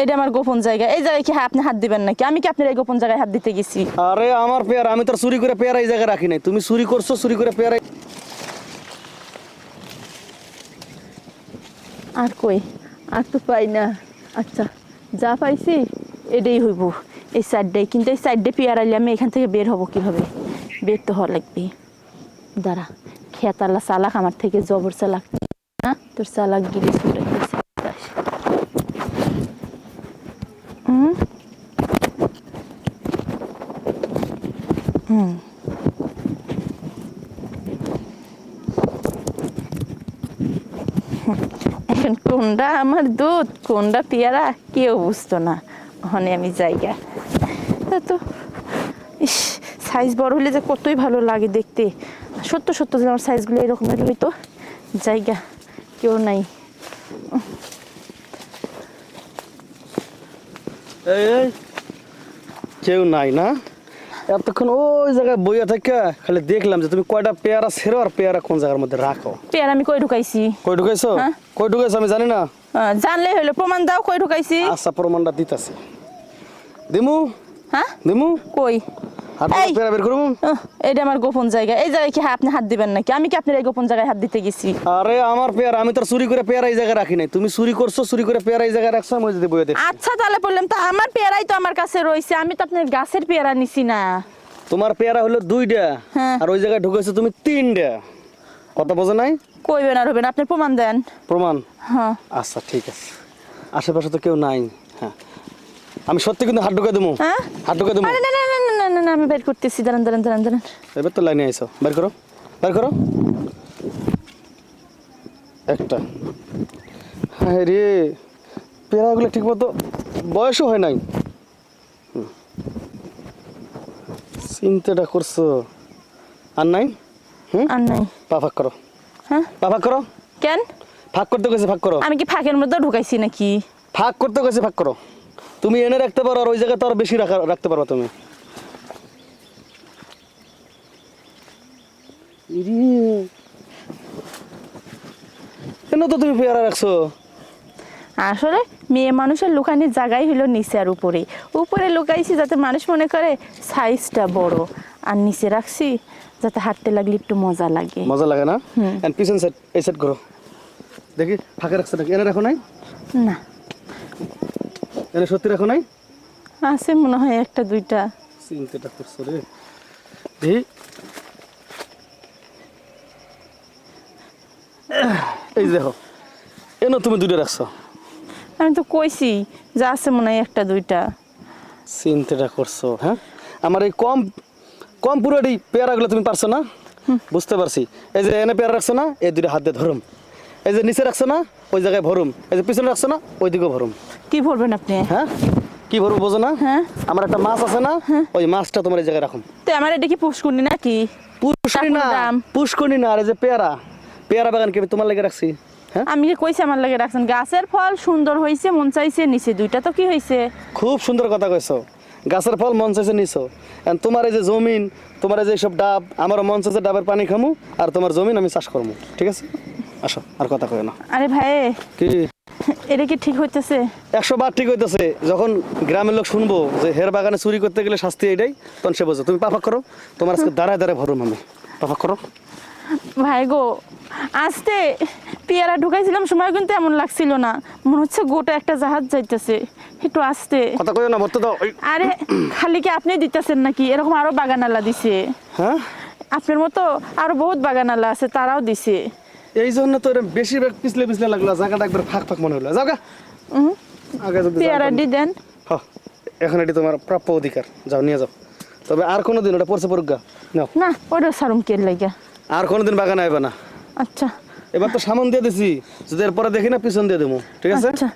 এটা আমার গোপন জায়গা। এই জায়গায় কি হ্যাঁ আপনি হাত দিবেন নাকি? আমি কি আপনার এই গোপন জায়গায় হাত দিতে গেছি? আরে আমার পেয়ারা আমি তোর চুরি করে পেয়ারা এই জায়গায় রাখি নাই। তুমি চুরি করছ চুরি করে পেয়ারা আর কই? আর তো পাই না। আচ্ছা যা পাইছি এটাই হইব। এই সাইডটাই কিন্তু এই সাইডে পেয়ারাইলে আমি এখান থেকে বের হব কীভাবে? বের তো হওয়া লাগবে। দাঁড়া খেতাল্লা চালাক আমার থেকে জবর চালাক। না তোর চালাক গিরি ছুটে গেছে হুম হুম। এখন কোনটা আমার দুধ, কোনটা পেয়ারা, কেউ বুঝতো না। ওখানে আমি জায়গা। তা ইস সাইজ বড় হলে যে কতই ভালো লাগে দেখতে। সত্য সত্য যে আমার সাইজগুলো এরকমের হইতো জায়গা কেউ নাই। কেউ নাই না? এতক্ষণ ওই জায়গায় বইয়া থেকে খালি দেখলাম যে তুমি কয়টা পেয়ারা ছেড়ো আর পেয়ারা কোন জায়গার মধ্যে রাখো? পেয়ারা আমি কই ঢুকাইছি? কই ঢুকাইছো? হ্যাঁ। কই ঢুকাইছো আমি জানি না। জানলে হইল প্রমাণ দাও কই ঢুকাইছি? আচ্ছা প্রমাণটা দিতাছি। দিমু? হ্যাঁ? দিমু? কই? বের করব এটা আমার গোপন জায়গা। এই জায়গায় কি আপনি হাত দিবেন নাকি? আমি কি আপনার এই গোপন জায়গায় হাত দিতে গেছি? আরে আমার পেয়ারা আমি তোর চুরি করে পেয়ারা এই জায়গায় রাখি নাই। তুমি চুরি করছ চুরি করে পেয়ারা এই জায়গায় রাখছো আমি যদি বইয়ে আচ্ছা তাহলে বললাম তো আমার পেয়ারাই তো আমার কাছে রয়েছে। আমি তো আপনার গাছের পেয়ারা নিছি না। তোমার পেয়ারা হলো দুইটা হ্যাঁ। আর ওই জায়গায় ঢুকেছো তুমি তিনটা। কথা বোঝো নাই? কইবেন আর হবেন আপনি প্রমাণ দেন। প্রমাণ? হ্যাঁ। আচ্ছা ঠিক আছে। আশেপাশে তো কেউ নাই। হ্যাঁ। আমি সত্যি কিন্তু হাত ঢুকে দেবো। হ্যাঁ? হাত ঢুকে দেবো। আরে না না না না না না না আমি বের করতেছি দাঁড়ান দাঁড়ান দাঁড়ান দাঁড়ান। এবার তো লাইনে আইসো। বের করো বের করো। একটা। হ্যাঁ রে পেয়ারাগুলো ঠিক মতো বয়সও হয় নাই। চিন্তাটা করছ। আর নাই? হুম? আর নাই। পা ফাঁক করো। হ্যাঁ? পা ফাঁক করো। কেন? ফাঁক করতে গেছে ফাঁক করো। আমি কি ফাঁকের মধ্যে ঢুকাইছি নাকি? ফাঁক করতে গেছে ফাঁক করো। তুমি এনে রাখতে পারো আর ওই জায়গায় তো আরও বেশি রাখা রাখতে পারো তুমি। কেন তো তুমি পেয়ারা রাখছো? আসলে মেয়ে মানুষের লুকানির জায়গাই হলো নিচে আর উপরে। উপরে লুকাইছি যাতে মানুষ মনে করে সাইজটা বড়। আর নিচে রাখছি যাতে হাঁটতে লাগলে একটু মজা লাগে। মজা লাগে না? এন্ড পিছন সাইড এই সাইড করো। দেখি ফাঁকে রাখছো নাকি? এনে রাখো নাই? না। এনে সত্যি রাখো নাই? আছে মনে হয় একটা দুইটা। চিন্তাটা করছ রে। দেখি এই যে দেখো এনে তুমি দুটো রাখছো। আমি তো কইছি যে আছে মনে হয় একটা দুইটা। চিন্তাটা করছ হ্যাঁ? আমার এই কম কম পুরোটি পেয়ারাগুলো তুমি পারছ না? বুঝতে পারছি। এই যে এনে পেয়ারা রাখছো না এই দুইটা হাত দিয়ে ধরুম। এই যে নিচে রাখছো না ওই জায়গায় ভরুম। এই যে পিছনে রাখছো না ওই দিকেও ভরুম। কি বলবেন আপনি? হ্যাঁ? কি ভরবো বোঝো না? হ্যাঁ। আমার একটা মাছ আছে না ওই মাছটা তোমার এই জায়গায় রাখুন। তো আমার এটা কি পুষ্কুনি নাকি? পুষ্কনি না। পুষ্কনি না আর এই যে পেয়ারা। পেয়ারা বাগান কি তোমার লেগে রাখছি? হ্যাঁ? আমি যে কইছি আমার লাগে রাখছেন। গাছের ফল সুন্দর হয়েছে মন চাইছে নিচে দুইটা তো কি হয়েছে খুব সুন্দর কথা কইছো। গাছের ফল মন চাইছে নিছো। তোমার এই যে জমিন তোমার এই যে সব ডাব আমার মন চাইছে ডাবের পানি খামু আর তোমার জমিন আমি চাষ করব ঠিক আছে? আসো আর কথা কয় না। আরে ভাই কি? এটা কি ঠিক হইতেছে? একশো বার ঠিক হইতেছে। যখন গ্রামের লোক শুনব যে হের বাগানে চুরি করতে গেলে শাস্তি এটাই তখন সে বোঝো তুমি করো তোমার আজকে দাঁড়ায় দাঁড়ায় ভরুম আমি। করো। ভাই গো আসতে পেয়ারা ঢুকাইছিলাম সময় কিন্তু এমন লাগছিল না। মনে হচ্ছে গোটা একটা জাহাজ যাইতেছে। একটু আসতে। কথা কই না ভরতে দাও। আরে খালি কি আপনি দিতেছেন নাকি? এরকম আরও বাগানালা দিছে। হ্যাঁ? আপনার মতো আরও বহুত বাগানালা আছে তারাও দিছে। এই জন্য তো বেশি বেশিরভাগ পিছলে পিছলে লাগল জায়গাটা একবার ফাঁক ফাঁক মনে হলো। যাও গা। আগে যদি পেয়ারা জানতাম। দেন। হ এখন এটি তোমার প্রাপ্য অধিকার। যাও নিয়ে যাও। তবে আর কোনো দিন ওটা পড়ছে পড়ুক গা। নাও। না ওটা সারুম কে লাগে। আর কোনো দিন বাগানে আইবা না। আচ্ছা। এবার তো সামন দিয়ে দিছি। যদি এরপরে দেখি না পিছন দিয়ে দেবো ঠিক আছে? আচ্ছা।